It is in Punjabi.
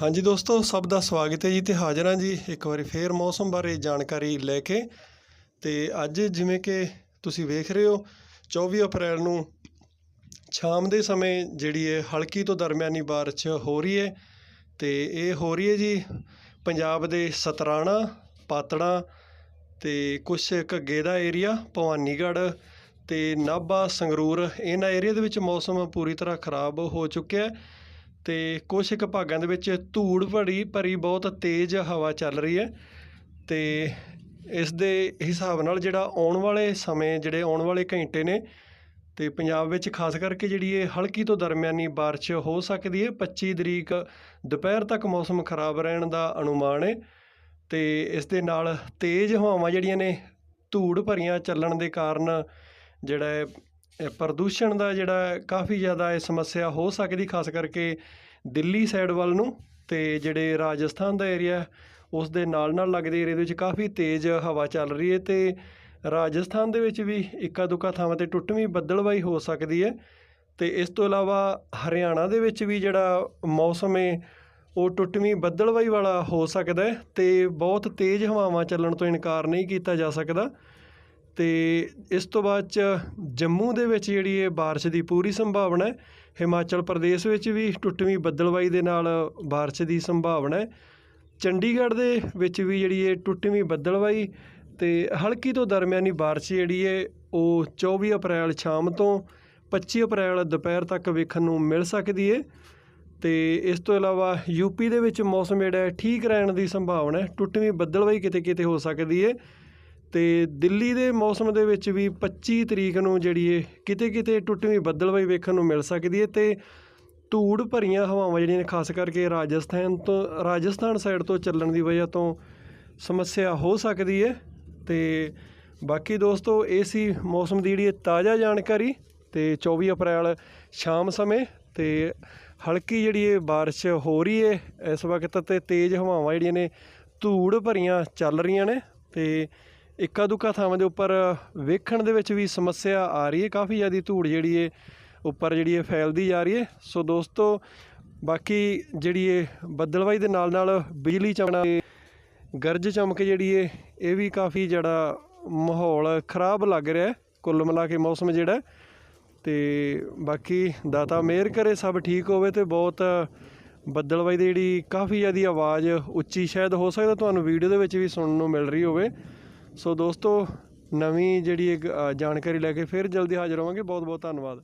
ਹਾਂਜੀ ਦੋਸਤੋ, ਸਭ ਦਾ ਸਵਾਗਤ ਹੈ ਜੀ ਤੇ ਹਾਜ਼ਰ ਹਾਂ ਜੀ ਇੱਕ ਵਾਰੀ ਫੇਰ ਮੌਸਮ ਬਾਰੇ ਜਾਣਕਾਰੀ ਲੈ ਕੇ। ਤੇ ਅੱਜ ਜਿਵੇਂ ਕਿ ਤੁਸੀਂ ਵੇਖ ਰਹੇ ਹੋ 24 ਅਪ੍ਰੈਲ ਨੂੰ ਸ਼ਾਮ ਦੇ ਸਮੇਂ ਜਿਹੜੀ ਹੈ ਹਲਕੀ ਤੋਂ ਦਰਮਿਆਨੀ ਬਾਰਿਸ਼ ਹੋ ਰਹੀ ਹੈ ਤੇ ਇਹ ਹੋ ਰਹੀ ਹੈ ਜੀ ਪੰਜਾਬ ਦੇ ਸਤਰਾਣਾ, ਪਾਤੜਾ ਤੇ ਕੁਛ ਘੱਗੇ ਦਾ ਏਰੀਆ ਭਵਾਨੀਗੜ੍ਹ ਤੇ ਨਾਭਾ, ਸੰਗਰੂਰ, ਇਹਨਾਂ ਏਰੀਆ ਦੇ ਵਿੱਚ ਮੌਸਮ ਪੂਰੀ ਤਰ੍ਹਾਂ ਖਰਾਬ ਹੋ ਚੁੱਕਿਆ ਹੈ। ਤੇ ਕੁਛ ਕੁ ਭਾਗਾਂ ਦੇ ਵਿੱਚ ਧੂੜ ਭਰੀ ਭਰੀ ਬਹੁਤ ਤੇਜ਼ ਹਵਾ ਚੱਲ ਰਹੀ ਹੈ ਤੇ ਇਸ ਦੇ ਹਿਸਾਬ ਨਾਲ ਜਿਹੜਾ ਆਉਣ ਵਾਲੇ ਸਮੇਂ, ਜਿਹੜੇ ਆਉਣ ਵਾਲੇ ਘੰਟੇ ਨੇ ਤੇ ਪੰਜਾਬ ਵਿੱਚ ਖਾਸ ਕਰਕੇ ਜਿਹੜੀ ਇਹ ਹਲਕੀ ਤੋਂ ਦਰਮਿਆਨੀ ਬਾਰਿਸ਼ ਹੋ ਸਕਦੀ ਹੈ। 25 ਤਰੀਕ ਦੁਪਹਿਰ ਤੱਕ ਮੌਸਮ ਖਰਾਬ ਰਹਿਣ ਦਾ ਅਨੁਮਾਨ ਹੈ ਤੇ ਇਸ ਦੇ ਨਾਲ ਤੇਜ਼ ਹਵਾਵਾਂ ਜਿਹੜੀਆਂ ਨੇ, ਧੂੜ ਭਰੀਆਂ ਚੱਲਣ ਦੇ ਕਾਰਨ ਜਿਹੜਾ ਹੈ ਪ੍ਰਦੂਸ਼ਣ ਦਾ ਜਿਹੜਾ ਕਾਫੀ ਜ਼ਿਆਦਾ ਇਹ ਸਮੱਸਿਆ ਹੋ ਸਕਦੀ, ਖਾਸ ਕਰਕੇ ਦਿੱਲੀ ਸਾਈਡ ਵੱਲ ਨੂੰ ਤੇ ਜਿਹੜੇ ਰਾਜਸਥਾਨ ਦਾ ਏਰੀਆ ਉਸ ਦੇ ਨਾਲ ਨਾਲ ਲੱਗਦੇ ਏਰੀਆ ਦੇ ਵਿੱਚ ਕਾਫੀ ਤੇਜ਼ ਹਵਾ ਚੱਲ ਰਹੀ ਹੈ ਤੇ ਰਾਜਸਥਾਨ ਦੇ ਵਿੱਚ ਵੀ ਇੱਕਾ ਦੁੱਕਾ ਥਾਵਾਂ ਤੇ ਟੁੱਟਵੀਂ ਬੱਦਲਵਾਈ ਹੋ ਸਕਦੀ ਹੈ ਤੇ ਇਸ ਤੋਂ ਇਲਾਵਾ ਹਰਿਆਣਾ ਦੇ ਵਿੱਚ ਵੀ ਜਿਹੜਾ ਮੌਸਮ ਹੈ, ਉਹ ਟੁੱਟਵੀਂ ਬੱਦਲਵਾਈ ਵਾਲਾ ਹੋ ਸਕਦਾ ਹੈ ਤੇ ਬਹੁਤ ਤੇਜ਼ ਹਵਾਵਾਂ ਚੱਲਣ ਤੋਂ ਇਨਕਾਰ ਨਹੀਂ ਕੀਤਾ ਜਾ ਸਕਦਾ। ਅਤੇ ਇਸ ਤੋਂ ਬਾਅਦ ਚ ਜੰਮੂ ਦੇ ਵਿੱਚ ਜਿਹੜੀ ਇਹ ਬਾਰਿਸ਼ ਦੀ ਪੂਰੀ ਸੰਭਾਵਨਾ ਹੈ, ਹਿਮਾਚਲ ਪ੍ਰਦੇਸ਼ ਵਿੱਚ ਵੀ ਟੁੱਟਵੀਂ ਬੱਦਲਵਾਈ ਦੇ ਨਾਲ ਬਾਰਿਸ਼ ਦੀ ਸੰਭਾਵਨਾ ਹੈ। ਚੰਡੀਗੜ੍ਹ ਦੇ ਵਿੱਚ ਵੀ ਜਿਹੜੀ ਇਹ ਟੁੱਟਵੀਂ ਬੱਦਲਵਾਈ ਅਤੇ ਹਲਕੀ ਤੋਂ ਦਰਮਿਆਨੀ ਬਾਰਿਸ਼ ਜਿਹੜੀ ਹੈ, ਉਹ 24 ਅਪ੍ਰੈਲ ਸ਼ਾਮ ਤੋਂ 25 ਅਪ੍ਰੈਲ ਦੁਪਹਿਰ ਤੱਕ ਵੇਖਣ ਨੂੰ ਮਿਲ ਸਕਦੀ ਹੈ। ਤੇ ਇਸ ਤੋਂ ਇਲਾਵਾ ਯੂਪੀ ਦੇ ਵਿੱਚ ਮੌਸਮ ਜਿਹੜਾ ਠੀਕ ਰਹਿਣ ਦੀ ਸੰਭਾਵਨਾ ਹੈ। ਟੁੱਟਵੀਂ ਬੱਦਲਵਾਈ ਕਿਤੇ ਕਿਤੇ ਹੋ ਸਕਦੀ ਹੈ। ਅਤੇ ਦਿੱਲੀ ਦੇ ਮੌਸਮ ਦੇ ਵਿੱਚ ਵੀ 25 ਤਰੀਕ ਨੂੰ ਜਿਹੜੀ ਹੈ ਕਿਤੇ ਕਿਤੇ ਟੁੱਟਵੀਂ ਬੱਦਲਵਾਈ ਵੇਖਣ ਨੂੰ ਮਿਲ ਸਕਦੀ ਹੈ ਅਤੇ ਧੂੜ ਭਰੀਆਂ ਹਵਾਵਾਂ ਜਿਹੜੀਆਂ ਨੇ, ਖਾਸ ਕਰਕੇ ਰਾਜਸਥਾਨ ਤੋਂ, ਰਾਜਸਥਾਨ ਸਾਈਡ ਤੋਂ ਚੱਲਣ ਦੀ ਵਜ੍ਹਾ ਤੋਂ ਸਮੱਸਿਆ ਹੋ ਸਕਦੀ ਹੈ ਤੇ ਬਾਕੀ ਦੋਸਤੋ, ਇਹ ਸੀ ਮੌਸਮ ਦੀ ਜਿਹੜੀ ਤਾਜ਼ਾ ਜਾਣਕਾਰੀ ਤੇ 24 ਅਪ੍ਰੈਲ ਸ਼ਾਮ ਸਮੇਂ ਤੇ ਹਲਕੀ ਜਿਹੜੀ ਇਹ ਬਾਰਿਸ਼ ਹੋ ਰਹੀ ਹੈ, ਇਸ ਵਕਤ ਤੇ ਤੇਜ਼ ਹਵਾਵਾਂ ਜਿਹੜੀਆਂ ਨੇ ਧੂੜ ਭਰੀਆਂ ਚੱਲ ਰਹੀਆਂ ਨੇ ਤੇ ਇੱਕਾ ਦੁੱਕਾ ਥਾਵਾਂ ਦੇ ਉੱਪਰ ਵੇਖਣ ਦੇ ਵਿੱਚ ਵੀ ਸਮੱਸਿਆ ਆ ਰਹੀ ਹੈ, ਕਾਫੀ ਜ਼ਿਆਦਾ ਧੂੜ ਜਿਹੜੀ ਹੈ, ਉੱਪਰ ਜਿਹੜੀ ਹੈ ਫੈਲਦੀ ਜਾ ਰਹੀ ਹੈ। ਸੋ ਦੋਸਤੋ, ਬਾਕੀ ਜਿਹੜੀ ਇਹ ਬੱਦਲਵਾਈ ਦੇ ਨਾਲ ਨਾਲ ਬਿਜਲੀ ਚਮਕਣਾ, ਗਰਜ ਚਮਕ ਜਿਹੜੀ ਹੈ, ਇਹ ਵੀ ਕਾਫੀ ਜਿਹੜਾ ਮਾਹੌਲ ਖਰਾਬ ਲੱਗ ਰਿਹਾ ਕੁੱਲ ਮਿਲਾ ਕੇ ਮੌਸਮ ਜਿਹੜਾ ਤੇ ਬਾਕੀ ਦਾਤਾ ਮਿਹਰ ਕਰੇ ਸਭ ਠੀਕ ਹੋਵੇ ਤੇ ਬਹੁਤ ਬੱਦਲਵਾਈ ਦੀ ਜਿਹੜੀ ਕਾਫੀ ਜ਼ਿਆਦੀ ਆਵਾਜ਼ ਉੱਚੀ ਸ਼ਾਇਦ ਹੋ ਸਕਦਾ ਤੁਹਾਨੂੰ ਵੀਡੀਓ ਦੇ ਵਿੱਚ ਵੀ ਸੁਣਨ ਨੂੰ ਮਿਲ ਰਹੀ ਹੋਵੇ। ਸੋ ਦੋਸਤੋ, ਨਵੀਂ ਜਿਹੜੀ ਇੱਕ ਜਾਣਕਾਰੀ ਲੈ ਕੇ ਫਿਰ ਜਲਦੀ ਹਾਜ਼ਰ ਹੋਵਾਂਗੇ। ਬਹੁਤ ਬਹੁਤ ਧੰਨਵਾਦ।